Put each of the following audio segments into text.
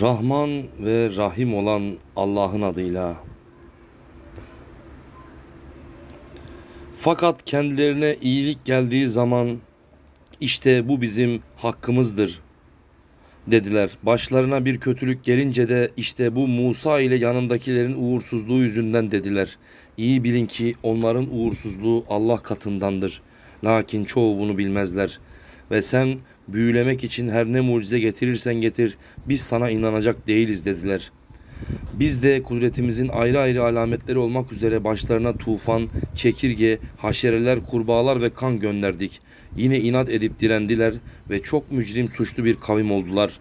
Rahman ve Rahim olan Allah'ın adıyla. Fakat kendilerine iyilik geldiği zaman işte bu bizim hakkımızdır dediler. Başlarına bir kötülük gelince de işte bu Musa ile yanındakilerin uğursuzluğu yüzünden dediler. İyi bilin ki onların uğursuzluğu Allah katındandır. Lakin çoğu bunu bilmezler. Ve sen büyülemek için her ne mucize getirirsen getir biz sana inanacak değiliz dediler. Biz de kudretimizin ayrı ayrı alametleri olmak üzere başlarına tufan, çekirge, haşereler, kurbağalar ve kan gönderdik. Yine inat edip direndiler ve çok mücrim suçlu bir kavim oldular.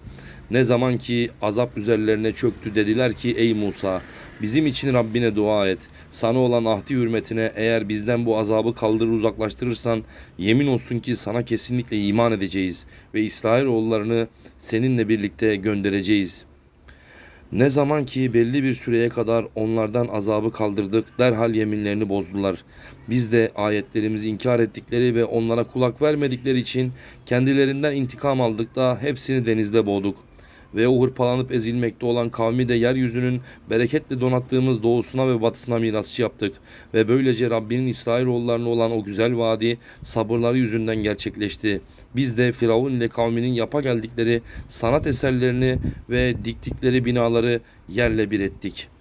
Ne zaman ki azap üzerlerine çöktü dediler ki ey Musa bizim için Rabbine dua et. Sana olan ahdi hürmetine eğer bizden bu azabı kaldırır uzaklaştırırsan yemin olsun ki sana kesinlikle iman edeceğiz ve İsrailoğullarını seninle birlikte göndereceğiz.'' Ne zaman ki belli bir süreye kadar onlardan azabı kaldırdık, derhal yeminlerini bozdular. Biz de ayetlerimizi inkar ettikleri ve onlara kulak vermedikleri için kendilerinden intikam aldık da hepsini denizde boğduk. Ve o hırpalanıp ezilmekte olan kavmi de yeryüzünün bereketle donattığımız doğusuna ve batısına mirasçı yaptık. Ve böylece Rabbinin İsrailoğullarına olan o güzel vaadi sabırları yüzünden gerçekleşti. Biz de Firavun ile kavminin yapa geldikleri sanat eserlerini ve diktikleri binaları yerle bir ettik.''